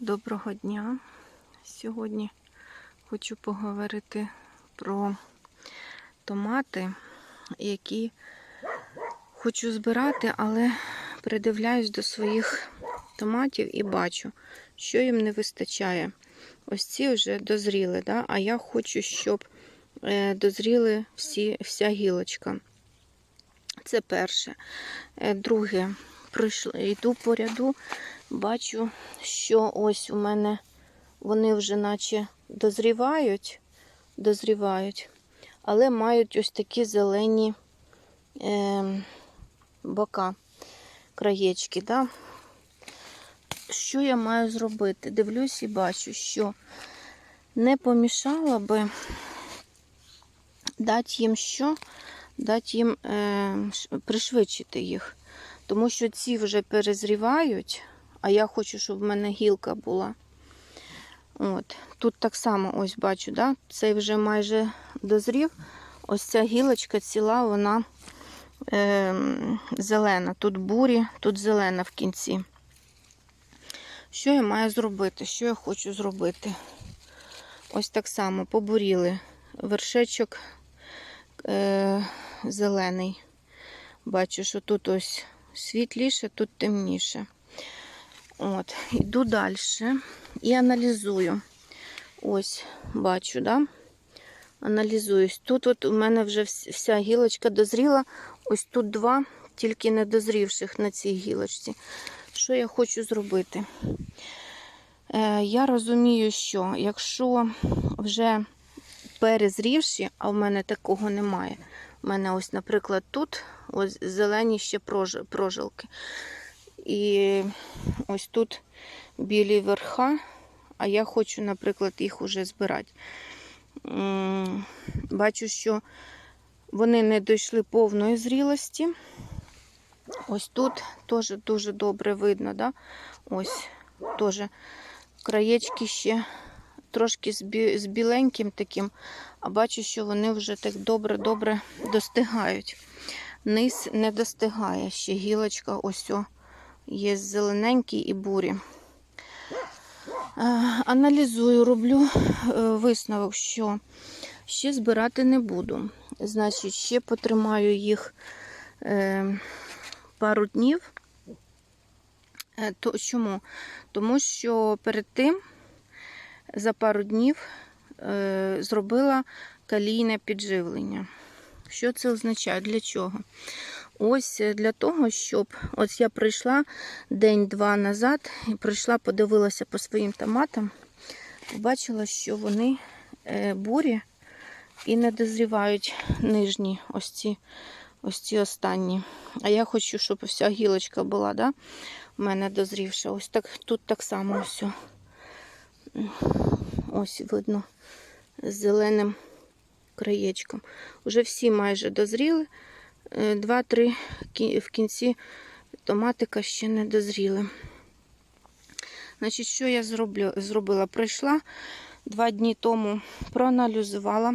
Доброго дня. Сьогодні хочу поговорити про томати, які хочу збирати, але придивляюсь до своїх томатів і бачу, що їм не вистачає. Ось ці вже дозріли, да? а я хочу, щоб е, дозріли всі, вся гілочка. Це перше. Е, Друге, пройшло, йду по ряду, бачу, що ось у мене вони вже наче дозрівають, дозрівають, але мають ось такі зелені е, бока, краєчки. Да? Що я маю зробити? Дивлюсь і бачу, що не помішало би дати їм що? Дати їм е, пришвидшити їх. Тому що ці вже перезрівають, а я хочу, щоб в мене гілка була. От. Тут так само ось бачу, да? цей вже майже дозрів. Ось ця гілочка ціла, вона е, зелена. Тут бурі, тут зелена в кінці. Що я маю зробити? Що я хочу зробити? Ось так само побуріли. Вершечок е, зелений. Бачу, що тут ось світліше, тут темніше. От, Йду далі і аналізую. Ось, бачу, да? Аналізуюсь. Тут от у мене вже вся гілочка дозріла. Ось тут два, тільки не дозрівших на цій гілочці. Що я хочу зробити? Е, я розумію, що якщо вже перезрівші, а в мене такого немає. У мене ось, наприклад, тут ось зелені ще прожилки. І ось тут білі верха, а я хочу, наприклад, їх уже збирати. Бачу, що вони не дійшли повної зрілості. Ось тут теж дуже добре видно, да? Ось теж краєчки ще трошки з, біленьким таким, а бачу, що вони вже так добре-добре достигають. Низ не достигає ще гілочка, ось о, є зелененький і бурі. Е, Аналізую, роблю е, висновок, що ще збирати не буду. Значить, ще потримаю їх е, пару днів. То, чому? Тому що перед тим за пару днів е, зробила калійне підживлення. Що це означає? Для чого? Ось е, для того, щоб ось я прийшла день-два назад і прийшла, подивилася по своїм томатам, побачила, що вони е, бурі і не дозрівають нижні, ось ці, ось ці останні. А я хочу, щоб вся гілочка була, да? у мене дозрівша. Ось так тут так само все. Ось видно з зеленим краєчком. Уже всі майже дозріли. Е, Два-три в кінці томатика ще не дозріли. Значить, що я зроблю, зробила? Прийшла два дні тому, проаналізувала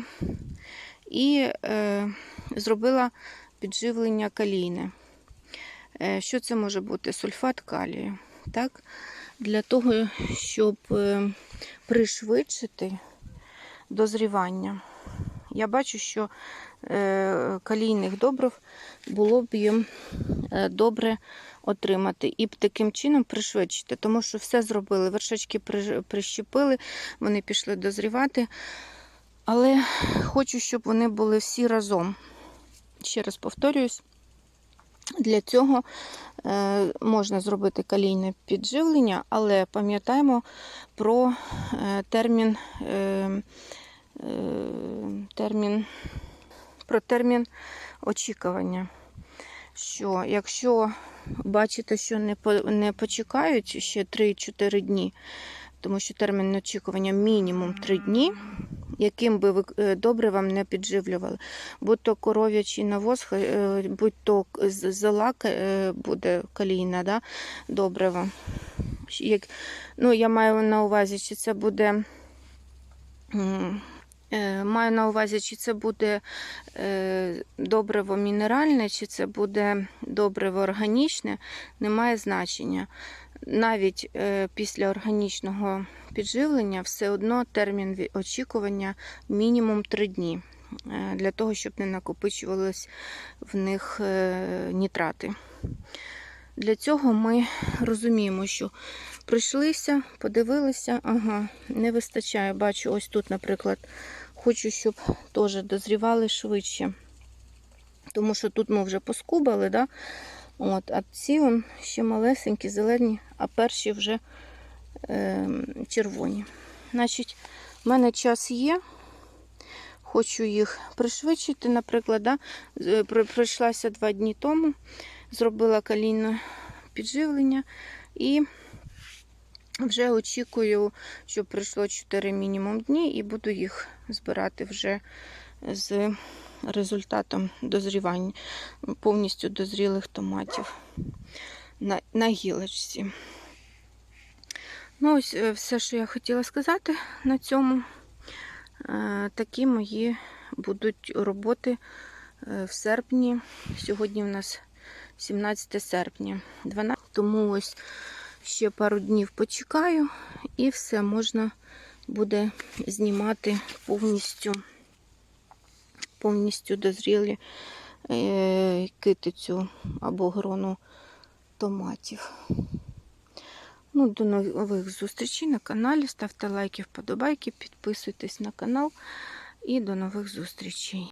і е, зробила підживлення калійне. Е, що це може бути? Сульфат калію. Так? Для того, щоб е, пришвидшити дозрівання. Я бачу, що е, калійних добрив було б їм е, добре отримати і б таким чином пришвидшити, тому що все зробили. Вершечки прищепили, вони пішли дозрівати. Але хочу, щоб вони були всі разом. Ще раз повторююсь, для цього е, можна зробити калійне підживлення, але пам'ятаємо про е, термін, е, термін, про термін очікування. Що якщо бачите, що не, не почекають ще 3-4 дні, тому що термін очікування мінімум 3 дні, яким би ви добривом добре вам не підживлювали. Будь то коров'ячий навоз, е, будь то зола е, буде калійна, да, добрива. Як, ну, я маю на увазі, чи це буде. Е, Маю на увазі, чи це буде е, добриво мінеральне, чи це буде добриво органічне, не має значення. навіть е, після органічного підживлення все одно термін очікування мінімум 3 дні для того, щоб не накопичувались в них нітрати. Для цього ми розуміємо, що прийшлися, подивилися, ага, не вистачає. Бачу, ось тут, наприклад, хочу, щоб теж дозрівали швидше. Тому що тут ми вже поскубали, да? От, а ці он ще малесенькі, зелені, а перші вже е, червоні. Значить, в мене час є. Хочу їх пришвидшити, наприклад, да? пройшлася два дні тому, зробила калійне підживлення і вже очікую, що пройшло 4 мінімум дні, і буду їх збирати вже з результатом дозрівання повністю дозрілих томатів на, на гілочці. Ну, ось е, все, що я хотіла сказати на цьому. Е, Такі мої будуть роботи е, в серпні. Сьогодні у нас 17 серпня. 12. Тому ось ще пару днів почекаю, і все можна буде знімати повністю, повністю дозрілі е, китицю або грону томатів. Ну, до нових зустрічей на каналі. Ставте лайки, вподобайки, підписуйтесь на канал і до нових зустрічей.